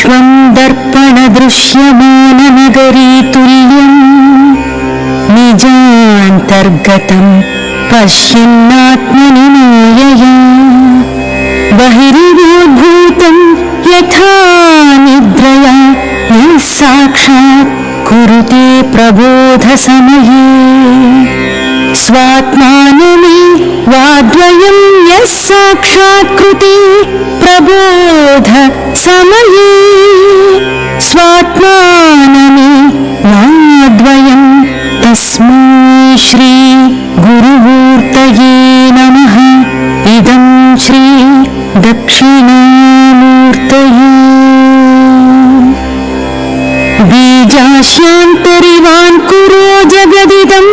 विश्वं दर्पणदृश्यमाननगरीतुल्यम् निजान्तर्गतं पश्यन्नात्मनि मायया बहिरिवोद्भूतं यथा निद्रया यः साक्षात् कुरुते प्रबोधसमये। स्वात्मानमे वाद्वयं यः साक्षात् कृते प्रबोध समये स्वात्मानमे वाद्वयं तस्मै श्री गुरुमूर्तये नमः। इदं श्री दक्षिणामूर्तये बीजास्यान्तरिवान् कुरो जगदिदं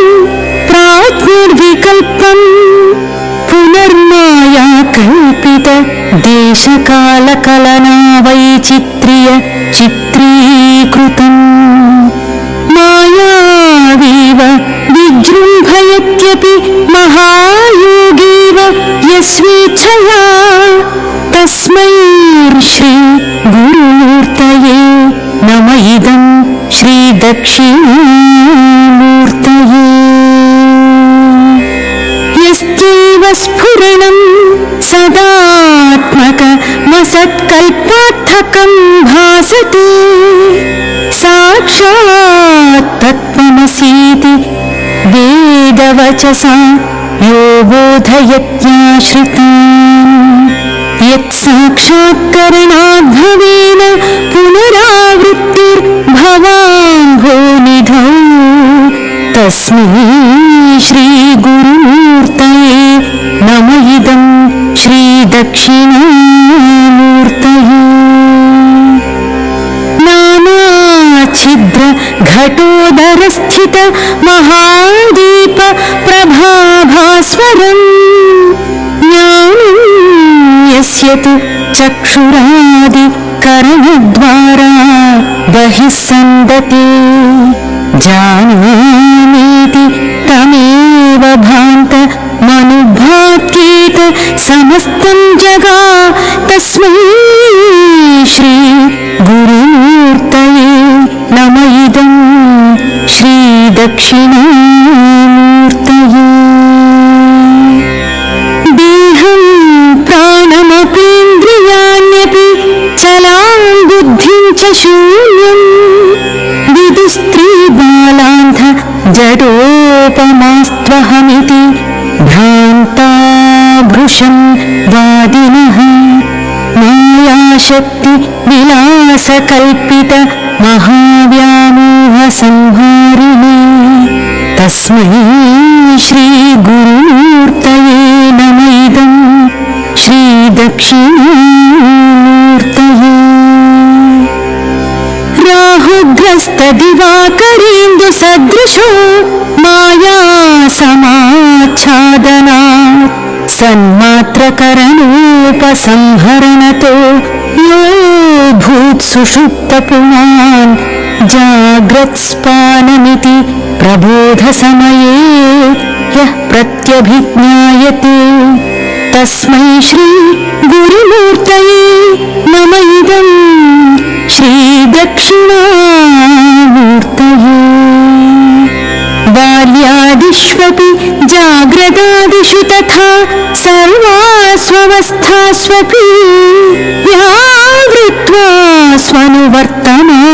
प्राज्ञर्विकल्पम् पुनर्माया कल्पित देशकालकलना वैचित्र्य चित्रीकृतम् मायावीव विजृम्भयत्यपि महायोगीव यस्वेच्छया तस्मै श्री गुरुमूर्तये नम इदं श्रीदक्षिणामूर्तये वेदवचसा यो बोधयत्याश्रितान् यत्साक्षात्करणाद्भवेन पुनरावृत्तिर्भवाम्भोनिधौ तस्मै श्रीगुरुमूर्तये नम इदं श्रीदक्षिणामूर्तये జ్యోతిర్గణాధిప మహాదీప ప్రభాభాస్వరం జ్ఞానం యస్యతు చక్షురాది కరణద్వారా బహిస్సందతి జానా श्रीदक्षिणामूर्तये देहं प्राणमपीन्द्रियाण्यपि चलां बुद्धिं च शून्यम् विदुस्त्रीबालान्ध जडोपमास्त्वहमिति भ्रान्ता भृशं वादिनः मायाशक्ति विलासकल्पित महाव्यामोहसंहारिणे తస్మై శ్రీగురుతయే నమైదం శ్రీదక్షిణూర్తయే రాహుగ్రస్తదివాకరేందు సదృశో మాయా సమాచ్ఛాదనా సన్మాత్రకరణోపసంహరణతో యో భూత్సుషుప్త పుమాన్ जाग्रत्स्पानमिति प्रबोधसमये यः प्रत्यभिज्ञायते तस्मै श्री गुरुमूर्तये नम इदं श्रीदक्षिणामूर्तये बाल्यादिष्वपि जाग्रदादिषु तथा सर्वास्वस्थास्वपि व्यावृत्वा स्वनुवर्तमान निहमित्यन्त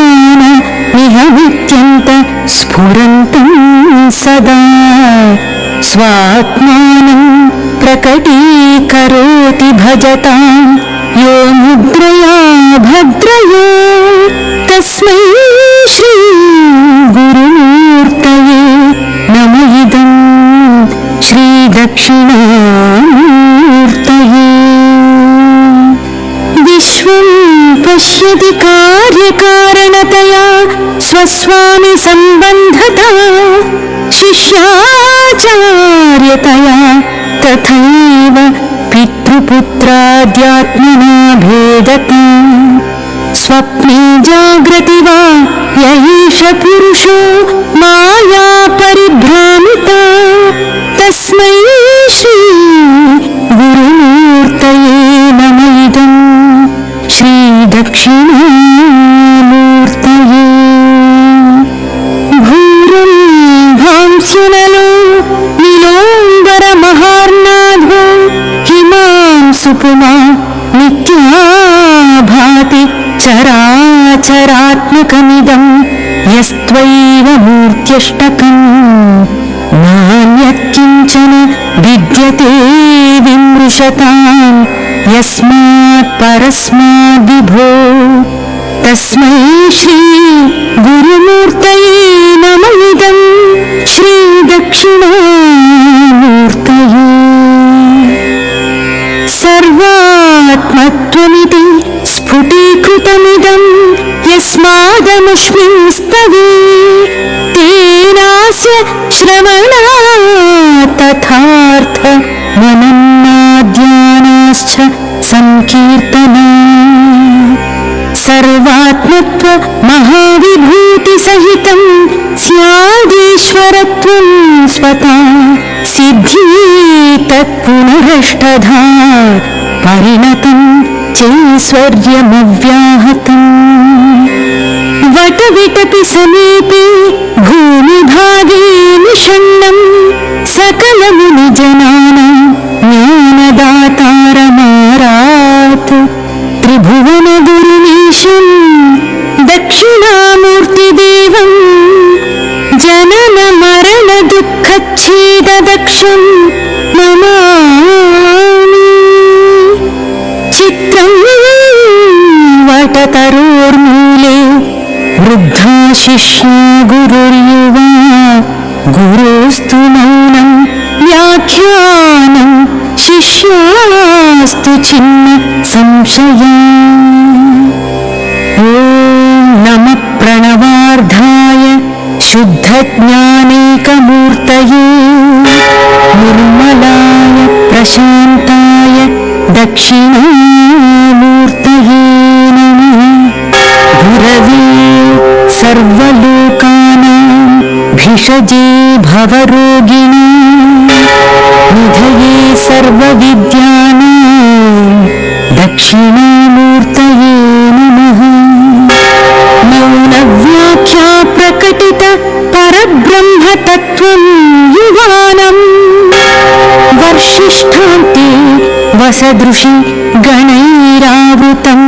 स्फुरन्तं सदा स्वात्मानं प्रकटीकरोति भजतां। यो मुद्रया भद्रया तस्मै श्री गुरुमूर्तये नम इदं श्रीदक्षिणामूर्तये स्वस्वामि सम्बन्धता शिष्याचार्यतया तथैव पितृपुत्राद्यात्मना भेदता చరాచరాత్మకమిదం యస్త్వైవ మూర్త్యష్టకం. నాన్యత్కించన విద్యతే విమృశతాం. యస్మాత్ పరస్మాద్ విభో తస్మై శ్రీ గురుమూర్తయే నమమిదం శ్రీ దక్షిణా. ప్రమాదము స్తవే తేనాస్య శ్రవణ తథార్థ మనన్నాధ్యానాశ్చ సంకీర్తన. సర్వాత్మత్వ మహావిభూతి సహితం స్యాదీశ్వరత్వం స్వతా సిద్ధి తత్పునరష్టధా పరిణతం చైశ్వర్యమవ్యాహతం. విటపి సమీపే భూమి భాగే నిషన్నం సకలముని జనా वृद्धा शिष्या गुरुर्युवा गुरोस्तु मौनं व्याख्यानं शिष्यास्तु छिन्न संशया ॐ नमः प्रणवार्धाय शुद्धज्ञानेकमूर्तये निर्मलाय प्रशान्ताय दक्षिणामूर्तये भवरोगिणी निधये सर्वविद्यानां दक्षिणामूर्तये नमः मौनव्याख्या प्रकटित परब्रह्मतत्त्वं युवानम् वर्षिष्ठान्ते वसदृशि गणैरावृतं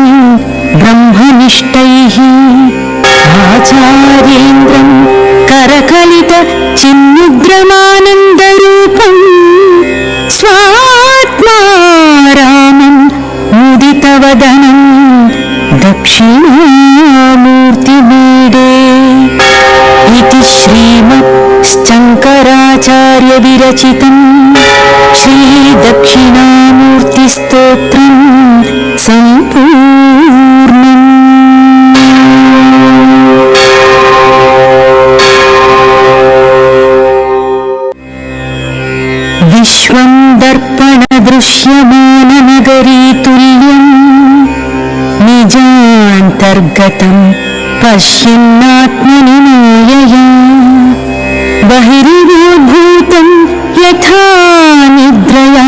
ब्रह्मनिष्ठैः आचार्येन्द्रं दर्पणदृश्यमाननगरीतुल्यम् निजान्तर्गतं पश्यन्नात्मनि मायया बहिर्विभूतं यथा निद्रया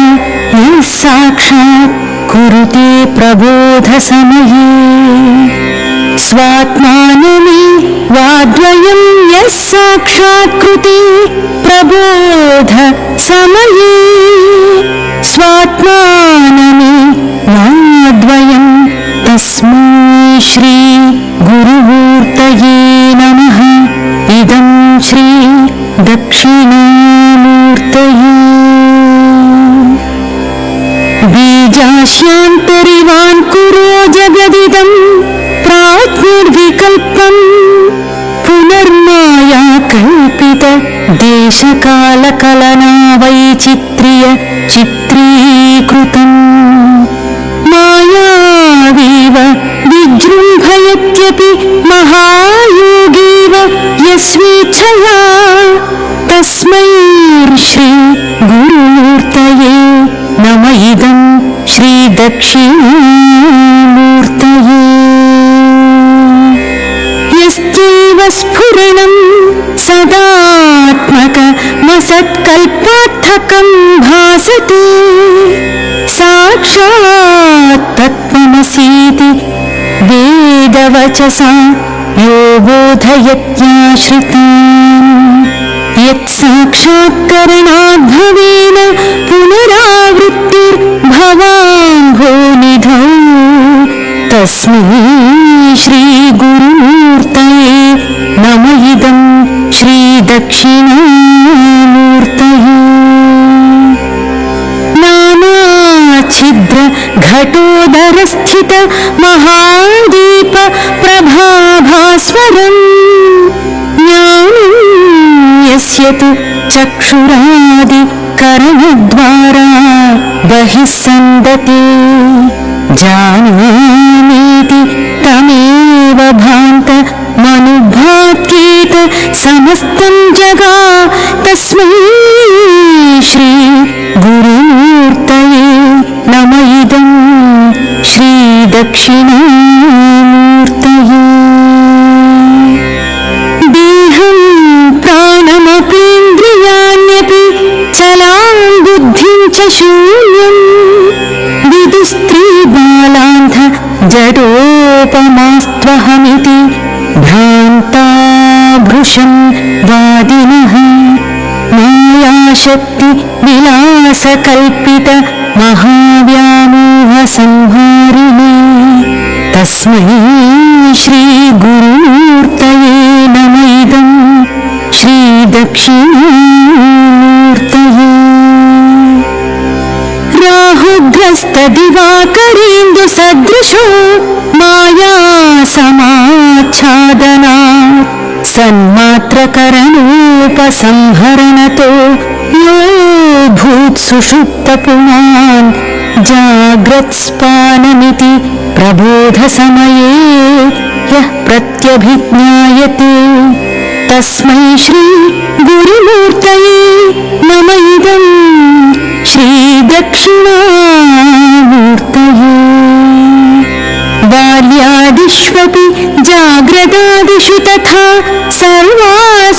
यः साक्षात् कुरुते प्रबोधसमये। स्वात्मानमे वाद्वयं यः साक्षात्कृते प्रबोध समये स्वात्मानमे वाद्वयं तस्मै श्री गुरुमूर्तये नमः। इदं श्री दक्षिणामूर्तये। बीजाश्यान्तरिवान् श्रीदक्षिणामूर्तये यस्त्यैव स्फुरणं सदात्मकमसत्कल्पार्थकं भासते साक्षात् तत्त्वमसीति वेदवचसा यो बोधयत्याश्रितान् यत् साक्षात्करणाद्भवेन पुनरावृत्तिर्भवाम्भोनिधौ। तस्मै श्रीगुरुमूर्तये नम इदं श्रीदक्षिणामूर्तये। नामाछिद्रघटोदरस्थित महादीप प्रभास्वरम् यस्य तु चक्षुरादि करणद्वारा बहिः सन्दते जानामीति तमेव भान्त मनुभात्येत समस्तं जगा तस्मै श्री गुरुमूर्तये नम इदं श्रीदक्षिणामूर्तये शून्यम् विदुस्त्रीबालान्ध जडोपमास्त्वहमिति भ्रान्ता भृशं वादिनः मायाशक्ति विलासकल्पित महाव्यामोहसंहारिणे तस्मै श्रीगुरुमूर्तये नम इदं దివాకరేందు సదృశో మాయా సమాచ్ఛాదనా. సన్మాత్రకరణోపసంహరణతో యో భూత్సుషుప్త పుమాన్ జాగ్రత్స్పానమితి ప్రబోధసమయే యః ప్రత్యభిజ్ఞాయతే. తస్మై శ్రీ గురుమూర్తయే నమ ఇదం శ్రీ దక్షిణా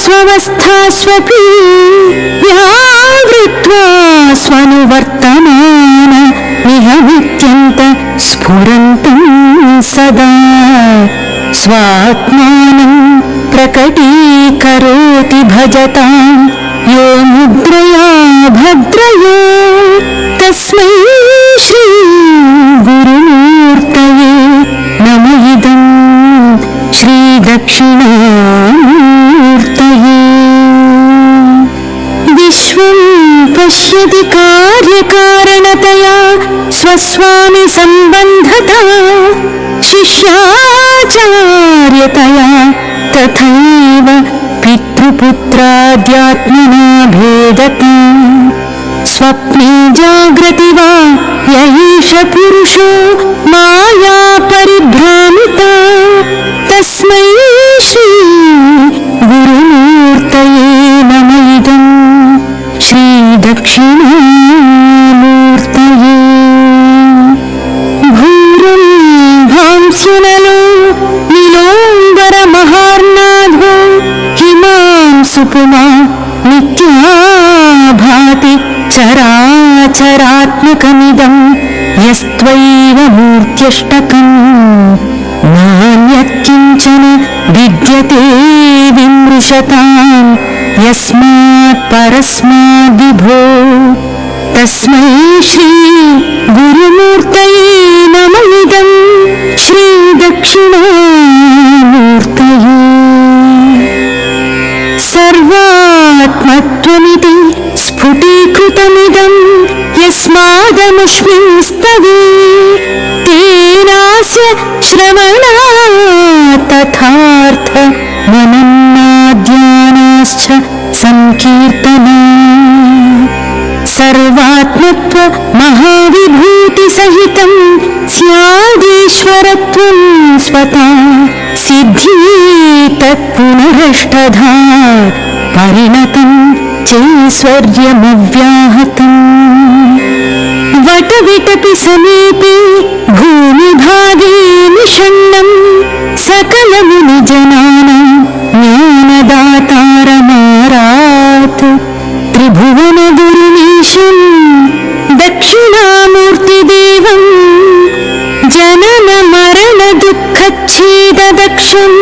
सर्वास्वस्थास्वपि व्यावृत्वा स्वनुवर्तमान निहमित्यन्त स्फुरन्तं सदा स्वात्मानं प्रकटीकरोति भजतां यो मुद्रया भद्रयो तस्मै श्री गुरुमूर्तये नम इदं श्रीदक्षिणामूर्तये स्वस्वामि सम्बन्धता शिष्याचार्यतया तथैव पितृपुत्राद्यात्मना भेदता स्वप्ने जाग्रति वा यैष पुरुषो माया परिभ्रामिता तस्मै श्री गुरुमूर्तये नम इदम् చరాచరాత్మకమిదం యస్త్వైవ మూర్త్యష్టకం నాన్యత్కించన విద్యతే విమృశతాం యస్మాత్ పరస్మాద్విభో తస్మై శ్రీ గురుమూర్తయే నమ ఇదం శ్రీ దక్షిణా यस्मादमुष्मिंस्तवे तेनास्य श्रवणा तथार्थ मनन्नाद्यानाश्च सङ्कीर्तना सर्वात्मत्व महाविभूतिसहितं स्यादीश्वरत्वं स्वता सिद्धि तत्पुनरष्टधा చైశ్వర్యమవ్యాహతం వటవిటపి సమీపే భూమిభాగే నిషన్నం సకలముని జనానా జ్ఞానదాతారమారాత్ త్రిభువన గురునీశం దక్షిణామూర్తిదేవం జనన మరణ దుఃఖఛేద దక్షం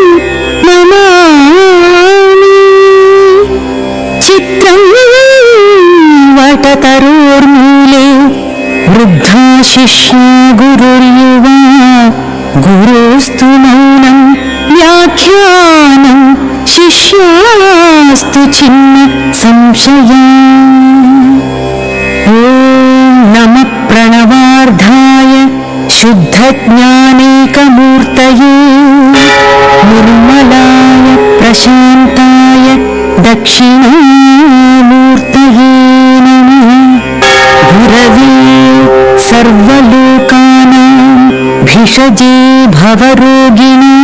वृद्धा शिष्या गुरुर्युवा गुरोस्तु मौनं व्याख्यानं शिष्या नास्तु छिन्न संशया ॐ नमः प्रणवार्धाय शुद्धज्ञानेकमूर्तये निर्मलाय प्रशान्ताय दक्षिणामूर्तये सर्वलोकानां भिषजे भवरोगिणी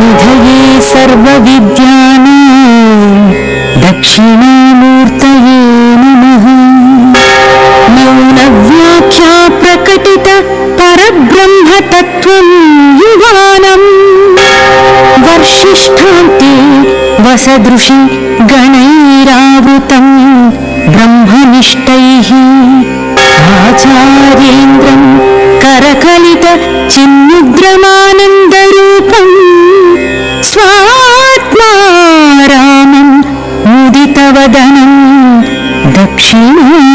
निधये सर्वविद्यानां दक्षिणामूर्तये नमः। मौनव्याख्या प्रकटित परब्रह्मतत्त्वं युवानम्। वर्षिष्ठान्ते वसदृशि वदनं दक्षिणा